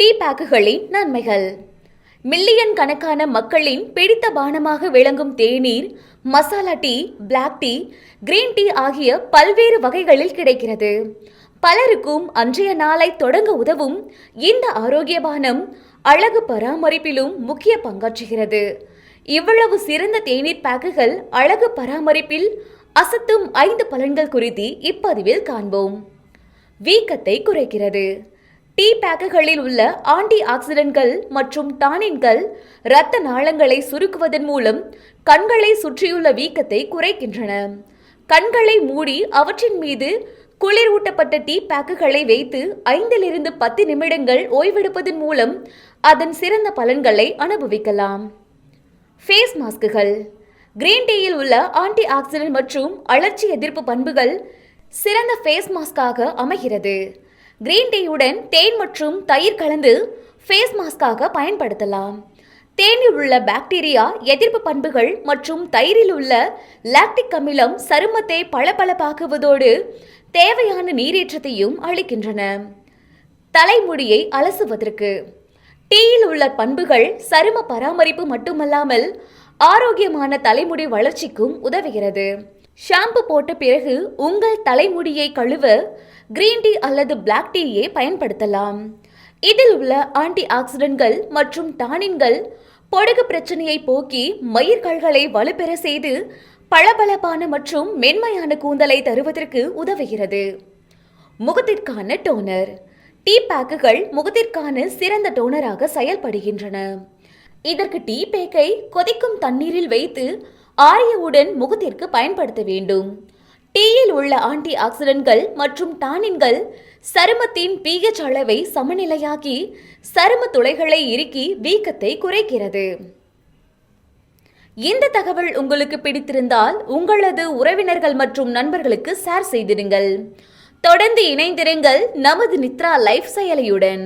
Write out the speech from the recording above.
Tea பேக்குகளின் நன்மைகள். Million கணக்கான மக்களின் பிடித்த பானமாக விளங்கும் தேநீர் masala tea black tea green tea ஆகிய பல்வேறு வகைகளில் கிடைக்கிறது. பலருக்கும் அன்றைய நாளை தொடங்க உதவும் இந்த ஆரோக்கிய பானம் அழகு பராமரிப்பிலும் முக்கிய பங்காற்றுகிறது. இவ்வளவு சிறந்த தேநீர் பேக்குகள் அழகு பராமரிப்பில் அசத்தும் ஐந்து பலன்கள் குறித்து இப்பதிவில் காண்போம். வீக்கத்தை குறைக்கிறது. டீ பேக்குகளில் உள்ள ஆன்டி ஆக்சிடென்ட்கள் மற்றும் டானின்கள் இரத்த நாளங்களை சுருக்குவதன் மூலம் கண்களை சுற்றியுள்ள வீக்கத்தை குறைக்கின்றன. கண்களை மூடி அவற்றின் மீது குளிரூட்டப்பட்ட டீ பேக்குகளை வைத்து ஐந்திலிருந்து பத்து நிமிடங்கள் ஓய்வெடுப்பதன் மூலம் அதன் சிறந்த பலன்களை அனுபவிக்கலாம். ஃபேஸ் மாஸ்குகள் கிரீன் டீயில் உள்ள ஆன்டி ஆக்சிடென்ட் மற்றும் அழற்சி எதிர்ப்பு பண்புகள் சிறந்த ஃபேஸ் மாஸ்காக அமைகிறது. கிரீன் டீயுடன் தேன் மற்றும் தயிர் கலந்து ஃபேஸ் மாஸ்காக பயன்படுத்தலாம். தேனில் உள்ள பாக்டீரியா எதிர்ப்பு பண்புகள் மற்றும் தயிரில் உள்ள லாக்டிக் அமிலம் சருமத்தை பளபளப்பாக்குவதோடு தேவையான நீரேற்றத்தையும் அளிக்கின்றன. தலைமுடியை அலசுவதற்கு. டீயில் உள்ள பண்புகள் சரும பராமரிப்பு மட்டுமல்லாமல் ஆரோக்கியமான தலைமுடி வளர்ச்சிக்கும் உதவுகிறது. ஷாம்பு போட்ட பிறகு உங்கள் தலைமுடியை கழுவ கிரீன் டீ அல்லது பிளாக் டீயை பயன்படுத்தலாம். இதில் உள்ள ஆன்டி ஆக்சிடென்ட்கள் மற்றும் டானின்கள் பொடுகு பிரச்சனையை போக்கி மயிர்கள்களை வலுப்பெற செய்து பளபளப்பான மற்றும் மென்மையான கூந்தலை தருவதற்கு உதவுகிறது. முகத்திற்கான டோனர் டீ பேக்குகள் முகத்திற்கான சிறந்த டோனராக செயல்படுகின்றன. இதற்கு டீ பேக்கை கொதிக்கும் தண்ணீரில் வைத்து ஆரியவுடன் முகத்திற்கு பயன்படுத்த வேண்டும். டீயில் உள்ள ஆன்டி ஆக்சிடென்ட்கள் மற்றும் டானின்கள் சருமத்தின் பிஹெச் அளவை சமநிலையாக்கி சரும துளைகளை இறுக்கி வீக்கத்தை குறைக்கிறது. இந்த தகவல் உங்களுக்கு பிடித்திருந்தால் உங்களது உறவினர்கள் மற்றும் நண்பர்களுக்கு ஷேர் செய்திடுங்கள். தொடர்ந்து இணைந்திருங்கள் நமது நித்ரா லைஃப் செயலியுடன்.